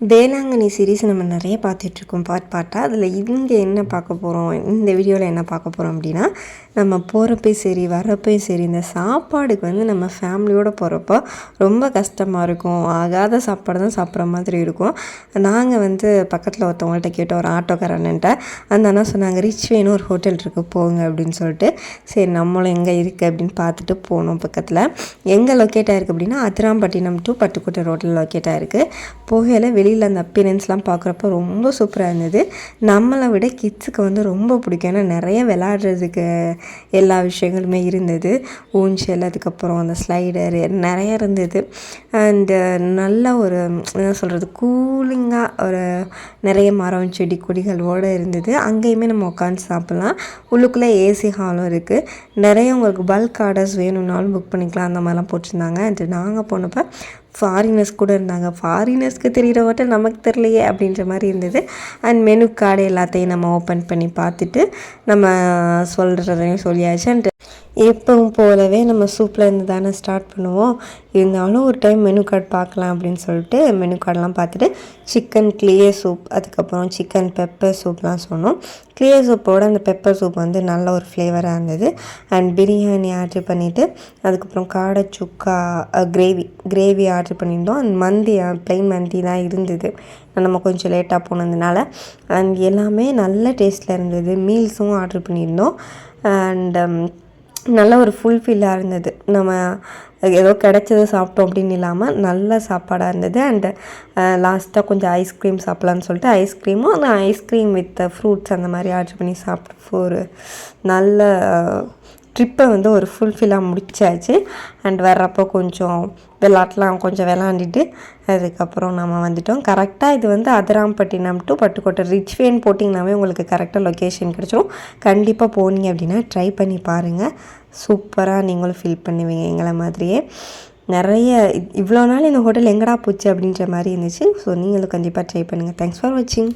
Velankanni series நம்ம நிறைய பார்த்துட்ருக்கோம். பார்ட் பார்ட்டாக அதில் இங்கே என்ன பார்க்க போகிறோம் இந்த வீடியோவில் என்ன பார்க்க போகிறோம் அப்படின்னா நம்ம போகிறப்பையும் சரி வரப்பையும் சரி இந்த சாப்பாடுக்கு வந்து நம்ம ஃபேமிலியோடு போகிறப்போ ரொம்ப கஷ்டமாக இருக்கும். ஆகாத சாப்பாடு தான் சாப்பிட்ற மாதிரி இருக்கும். நாங்கள் வந்து பக்கத்தில் ஒருத்தவங்கள்ட்ட கேட்டோம் ஒரு ஆட்டோக்காரன்ட்ட. அந்த அண்ணா சொன்னாங்க ரிச் வேணும் ஒரு ஹோட்டல் இருக்குது போங்க அப்படின்னு சொல்லிட்டு. சரி நம்மளும் எங்கே இருக்குது அப்படின்னு பார்த்துட்டு போனோம் பக்கத்தில். எங்கே லொக்கேட் ஆயிருக்கு அப்படின்னா அதிராம்பட்டினம் டு பட்டுக்கோட்டை ரோட்டில் லொக்கேட் ஆயிருக்கு. போகையில் வெளியில் அந்த அப்பியரன்ஸ்லாம் பார்க்குறப்ப ரொம்ப சூப்பராக இருந்தது. நம்மளை விட கிட்ஸுக்கு வந்து ரொம்ப பிடிக்கும். ஏன்னா நிறைய விளாடுறதுக்கு எல்லா விஷயங்களுமே இருந்தது. ஊஞ்சல் அதுக்கப்புறம் அந்த ஸ்லைடர் நிறைய இருந்தது. அண்டு நல்ல ஒரு என்ன சொல்கிறது கூலிங்காக ஒரு நிறைய மரம் செடி கொடிகளோடு இருந்தது. அங்கேயுமே நம்ம உட்காந்து சாப்பிட்லாம். உள்ளுக்குள்ளே ஏசி ஹாலும் இருக்குது நிறைய உங்களுக்கு பல்க் ஆர்டர்ஸ் வேணும்னாலும் புக் பண்ணிக்கலாம். அந்த மாதிரிலாம் போட்டிருந்தாங்க. அண்டு நாங்கள் போனப்போ ஃபாரினர்ஸ் கூட இருந்தாங்க. ஃபாரினர்ஸ்க்கு தெரிகிற மட்டும் நமக்கு தெரியலையே அப்படின்ற மாதிரி இருந்தது. அண்ட் மெனு கார்டு எல்லாத்தையும் நம்ம ஓப்பன் பண்ணி பார்த்துட்டு நம்ம சொல்கிறதையும் சொல்லியாச்சு. அண்ட் எப்பவும் போலவே நம்ம சூப்பில் இருந்து தானே ஸ்டார்ட் பண்ணுவோம். இருந்தாலும் ஒரு டைம் மெனு கார்டு பார்க்கலாம் அப்படின்னு சொல்லிட்டு மெனு கார்டெலாம் பார்த்துட்டு சிக்கன் கிளியர் சூப் அதுக்கப்புறம் சிக்கன் பெப்பர் சூப்லாம் சொன்னோம். கிளியர் சூப்போட அந்த பெப்பர் சூப் வந்து நல்ல ஒரு ஃப்ளேவராக இருந்தது. அண்ட் பிரியாணி ஆர்டர் பண்ணிவிட்டு அதுக்கப்புறம் காடை சுக்கா கிரேவி கிரேவி ஆர்டர் பண்ணியிருந்தோம். அண்ட் மந்தி ப்ளைன் மந்தி தான் இருந்தது. நம்ம கொஞ்சம் லேட்டாக போனதுனால. அண்ட் எல்லாமே நல்ல டேஸ்ட்டில் இருந்தது. மீல்ஸும் ஆர்டர் பண்ணியிருந்தோம். அண்ட் நல்ல ஒரு ஃபுல்ஃபில்லாக இருந்தது. நம்ம ஏதோ கிடைச்சது சாப்பிட்டோம் அப்படின்னு இல்லாமல் நல்ல சாப்பாடாக இருந்தது. அண்டு லாஸ்ட்டாக கொஞ்சம் ஐஸ்கிரீம் சாப்பிட்லான்னு சொல்லிட்டு ஐஸ்கிரீமும் அந்த ஐஸ்கிரீம் வித் ஃப்ரூட்ஸ் அந்த மாதிரி ஆர்டர் பண்ணி சாப்பிட்டு ஒரு நல்ல ட்ரிப்பை வந்து ஒரு ஃபுல்ஃபில்லாக முடிச்சாச்சு. அண்ட் வர்றப்போ கொஞ்சம் விளாட்லாம் கொஞ்சம் விளாண்டுட்டு அதுக்கப்புறம் நம்ம வந்துட்டோம். கரெக்டாக இது வந்து Adirampattinam to Pattukkottai rich van போட்டிங்கனாவே உங்களுக்கு கரெக்டாக லொக்கேஷன் கிடச்சிரும். கண்டிப்பாக போனீங்க அப்படின்னா ட்ரை பண்ணி பாருங்கள் சூப்பராக நீங்களும் ஃபீல் பண்ணுவீங்க எங்களை மாதிரியே. நிறைய இவ்வளோ நாள் இந்த ஹோட்டல் எங்கடா போச்சு அப்படின்ற மாதிரி இருந்துச்சு. ஸோ நீங்களும் கண்டிப்பாக ட்ரை பண்ணுங்கள் தேங்க்ஸ் ஃபார் வாட்சிங்